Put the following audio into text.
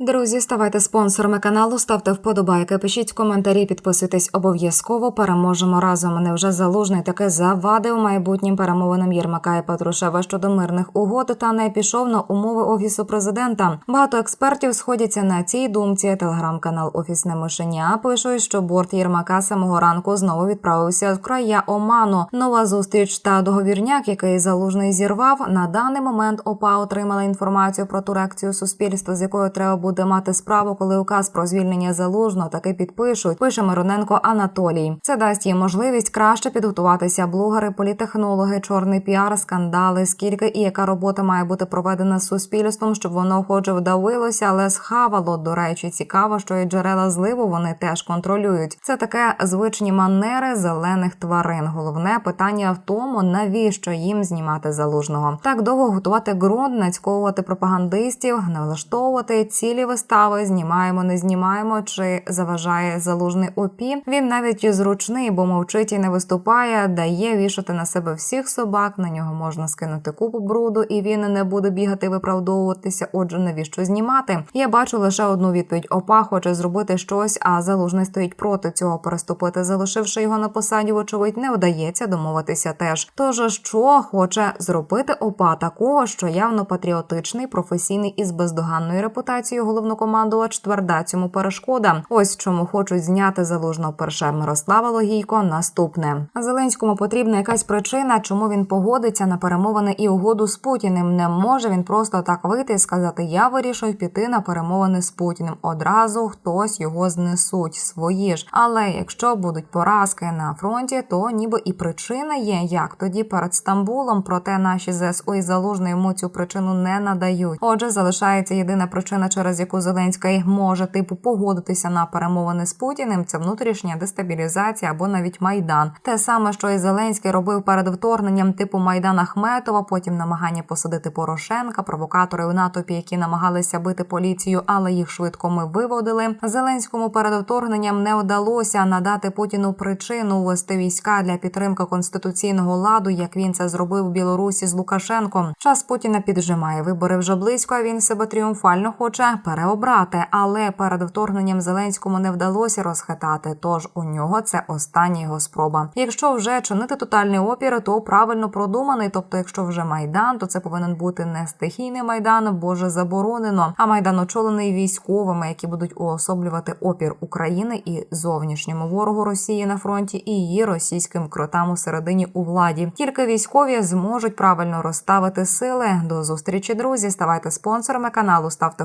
Друзі, ставайте спонсорами каналу, ставте вподобайки, пишіть коментарі, підписуйтесь обов'язково. Переможемо разом. Невже залужний таки завадив майбутнім перемовинам Єрмака і Патрушева щодо мирних угод та не пішов на умови офісу президента. Багато експертів сходяться на цій думці. Телеграм-канал Офісне мишеня пишуть, що борт Єрмака самого ранку знову відправився в края Оману. Нова зустріч та договірняк, який залужний зірвав. На даний момент ОПА отримала інформацію про ту реакцію суспільства, з якою треба буде мати справу, коли указ про звільнення залужного таки підпишуть. Пише Мироненко Анатолій. Це дасть їм можливість краще підготуватися. Блогери, політехнологи, чорний піар, скандали. Скільки і яка робота має бути проведена з суспільством, щоб воно хоч вдавилося, але схавало. До речі, цікаво, що і джерела зливу вони теж контролюють. Це таке звичні манери зелених тварин. Головне питання в тому, навіщо їм знімати залужного. Так довго готувати ґрунт, нацьковувати пропагандистів, налаштовувати цілі вистави. Знімаємо, не знімаємо чи заважає залужний ОПІ. Він навіть і зручний, бо мовчить і не виступає, дає вішати на себе всіх собак. На нього можна скинути купу бруду, і він не буде бігати, виправдовуватися. Отже, навіщо знімати? Я бачу лише одну відповідь: ОПА хоче зробити щось, а залужний стоїть проти цього переступити, залишивши його на посаді. Вочевидь, не вдається домовитися теж. Тож що хоче зробити ОПА такого, що явно патріотичний, професійний і з бездоганною репутацією головнокомандувач тверда цьому перешкода. Ось чому хочуть зняти залужного перше Мирослава Логійко. Наступне Зеленському потрібна якась причина, чому він погодиться на перемовини і угоду з Путіним. Не може він просто так вийти і сказати: Я вирішую піти на перемовини з Путіним. Одразу хтось його знесуть свої ж. Але якщо будуть поразки на фронті, то ніби і причина є, як тоді перед Стамбулом. Проте наші ЗСУ і залужний йому цю причину не надають. Отже, залишається єдина причина, через яку Зеленський може типу погодитися на перемовини з Путіним. Це внутрішня дестабілізація або навіть майдан. Те саме, що і Зеленський робив перед вторгненням, типу Майдана Ахметова, потім намагання посадити Порошенка, провокатори у натовпі, які намагалися бити поліцію, але їх швидко ми виводили. Зеленському перед вторгненням не вдалося надати Путіну причину ввести війська для підтримки конституційного ладу, як він це зробив в Білорусі з Лукашенком. Час Путіна піджимає вибори вже близько. а Він себе тріумфально хоче переобрати, але перед вторгненням Зеленському не вдалося розхитати. Тож у нього це остання його спроба. Якщо вже чинити тотальний опір, то правильно продуманий. Тобто, якщо вже майдан, то це повинен бути не стихійний майдан, боже заборонено, а майдан очолений військовими, які будуть уособлювати опір України і зовнішньому ворогу Росії на фронті, і її російським кротам у середині у владі. Тільки військові зможуть правильно розставити сили. До зустрічі, друзі. Ставайте спонсорами каналу, ставте